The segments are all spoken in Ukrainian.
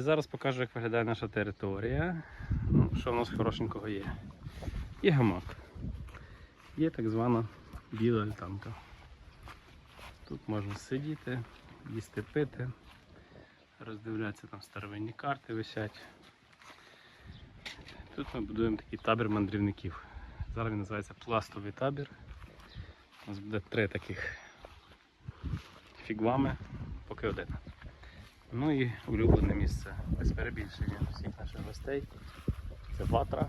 Зараз покажу, як виглядає наша територія. Ну, що в нас хорошенького є. Є гамак. Є так звана біла альтанка. Тут можна сидіти, їсти пити, роздивлятися там старовинні карти висять. Тут ми будуємо такий табір мандрівників. Зараз він називається пластовий табір. У нас буде три таких фігвами, поки один. Ну і улюблене місце без перебільшення всіх наших гостей. Це ватра,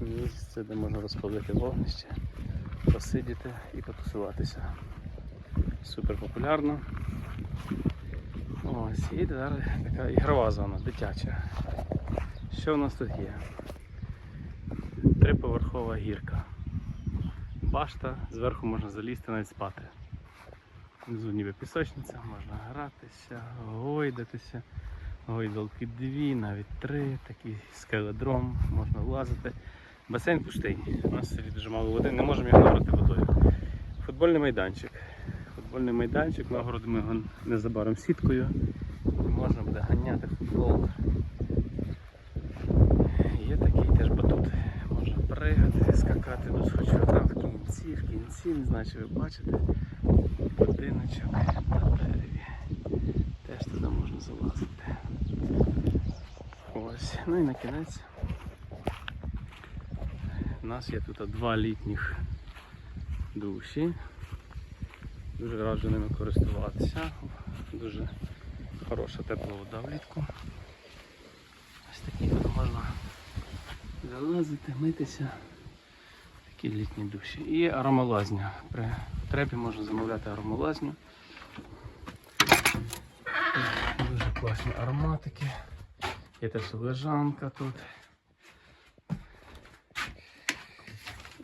місце, де можна розпалити вогнище, посидіти і потусуватися. Супер популярно. Ось, і зараз така ігрова зона, дитяча. Що в нас тут є? Триповерхова гірка. Башта, зверху можна залізти навіть спати. Внизу ніби пісочниця, можна гратися, гойдатися. Гойдалки дві, навіть три, такий скеледром, можна влазити. Басейн пустий. У нас селі дуже мало води, не можемо його набрати водою. Футбольний майданчик. Футбольний майданчик, нагородимо його незабаром сіткою. Можна буде ганяти футбол. Є такий теж батут. Можна пригати, скакати, ну хочу там в кінці, в кінці, не знаю, чи ви бачите. Будиночок на дереві. Теж туди можна залазити. Ось. Ну і на кінець. У нас є тут два літніх душі. Дуже раджу ними користуватися. Дуже хороша тепла вода влітку. Ось такі тут можна залазити, митися. Такі літні душі. І аромалазня. При потребі можна замовляти аромалазню. Дуже класні ароматики. Є теж лежанка тут.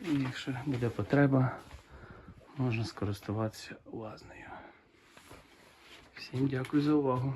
І якщо буде потреба, можна скористуватися лазнею. Всім дякую за увагу.